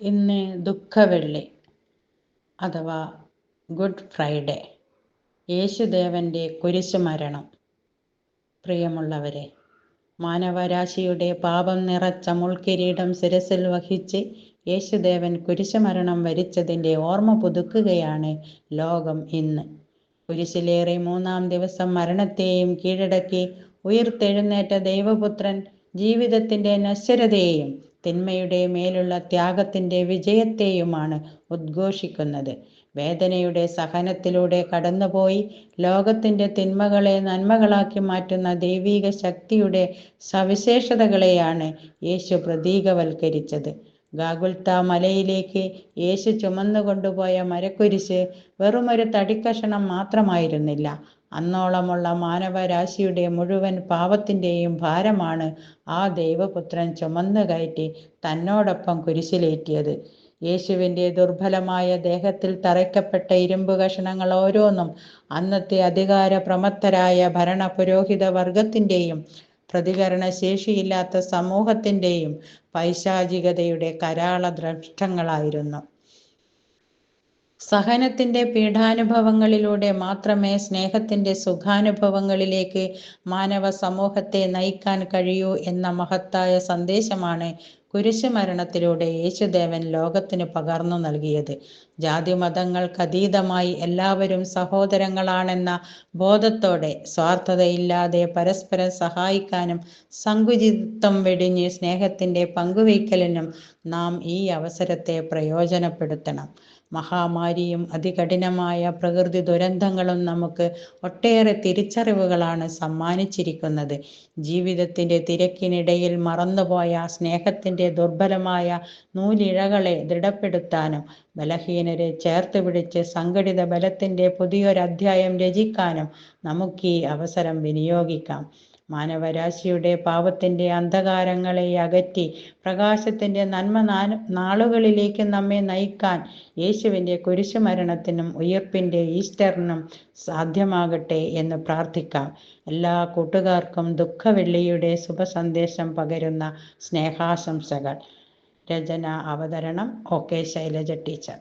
ഇന്ന് ദുഃഖവെള്ളി അഥവാ good Friday. യേശുദേവന്റെ കുരിശുമരണം. പ്രിയമുള്ളവരെ മാനവരാശിയുടെ പാപം നിറച്ച മുൾക്കിരീടം ശിരസിൽ വഹിച്ച് യേശുദേവൻ കുരിശുമരണം വരിച്ചതിന്റെ ഓർമ്മ പുതുക്കുകയാണ് ലോകം ഇന്ന്. കുരിശിലേറെ മൂന്നാം ദിവസം മരണത്തെയും കീഴടക്കി ഉയർത്തെഴുന്നേറ്റ ദൈവപുത്രൻ ജീവിതത്തിന്റെ നശ്വരതയെയും തിന്മയുടെ മേലുള്ള ത്യാഗത്തിന്റെ വിജയത്തെയുമാണ് ഉദ്ഘോഷിക്കുന്നത്. വേദനയുടെ സഹനത്തിലൂടെ കടന്നുപോയി ലോകത്തിന്റെ തിന്മകളെ നന്മകളാക്കി മാറ്റുന്ന ദൈവീക ശക്തിയുടെ സവിശേഷതകളെയാണ് യേശു പ്രതീകവൽക്കരിച്ചത്. ഗാഗുൽത്ത മലയിലേക്ക് യേശു ചുമന്നുകൊണ്ടുപോയ മരക്കുരിശ് വെറുമൊരു തടിക്കഷണം മാത്രമായിരുന്നില്ല. അന്നോളമുള്ള മാനവരാശിയുടെ മുഴുവൻ പാപത്തിന്റെയും ഭാരമാണ് ആ ദൈവപുത്രൻ ചുമന്നു കയറ്റി തന്നോടൊപ്പം കുരിശിലേറ്റിയത്. യേശുവിന്റെ ദുർബലമായ ദേഹത്തിൽ തറയ്ക്കപ്പെട്ട ഇരുമ്പ് കഷണങ്ങൾ ഓരോന്നും അന്നത്തെ അധികാര പ്രമത്തരായ ഭരണ പുരോഹിത വർഗത്തിന്റെയും പ്രതികരണ ശേഷിയില്ലാത്ത സമൂഹത്തിന്റെയും പൈശാചികതയുടെ കരാള ദ്രഷ്ടങ്ങളായിരുന്നു. സഹനത്തിന്റെ പീഠാനുഭവങ്ങളിലൂടെ മാത്രമേ സ്നേഹത്തിന്റെ സുഖാനുഭവങ്ങളിലേക്ക് മാനവ സമൂഹത്തെ നയിക്കാൻ കഴിയൂ എന്ന മഹത്തായ സന്ദേശമാണ് കുരിശുമരണത്തിലൂടെ യേശുദേവൻ ലോകത്തിന് പകർന്നു നൽകിയത്. ജാതി മതങ്ങൾക്കതീതമായി എല്ലാവരും സഹോദരങ്ങളാണെന്ന ബോധത്തോടെ സ്വാർത്ഥതയില്ലാതെ പരസ്പരം സഹായിക്കാനും സങ്കുചിത്വം വെടിഞ്ഞ് സ്നേഹത്തിന്റെ പങ്കുവയ്ക്കലിനും നാം ഈ അവസരത്തെ പ്രയോജനപ്പെടുത്തണം. മഹാമാരിയും അതികഠിനമായ പ്രകൃതി ദുരന്തങ്ങളും നമുക്ക് ഒട്ടേറെ തിരിച്ചറിവുകളാണ് സമ്മാനിച്ചിരിക്കുന്നത്. ജീവിതത്തിന്റെ തിരക്കിനിടയിൽ മറന്നുപോയ സ്നേഹത്തിന്റെ ദുർബലമായ നൂലിഴകളെ ദൃഢപ്പെടുത്താനും ബലഹീനരെ ചേർത്ത് പിടിച്ച് സംഘടിത ബലത്തിന്റെ പുതിയൊരധ്യായം രചിക്കാനും നമുക്ക് ഈ അവസരം വിനിയോഗിക്കാം. മാനവരാശിയുടെ പാപത്തിന്റെ അന്ധകാരങ്ങളെ അകറ്റി പ്രകാശത്തിന്റെ നന്മ നാളുകളിലേക്ക് നമ്മെ നയിക്കാൻ യേശുവിന്റെ കുരിശുമരണത്തിനും ഉയർപ്പിന്റെ ഈസ്റ്ററിനും സാധ്യമാകട്ടെ എന്ന് പ്രാർത്ഥിക്കാം. എല്ലാ കൂട്ടുകാർക്കും ദുഃഖവെള്ളിയുടെ ശുഭസന്ദേശം പകരുന്ന സ്നേഹാശംസകൾ. രചന അവതരണം ഒ കെ ശൈലജ ടീച്ചർ.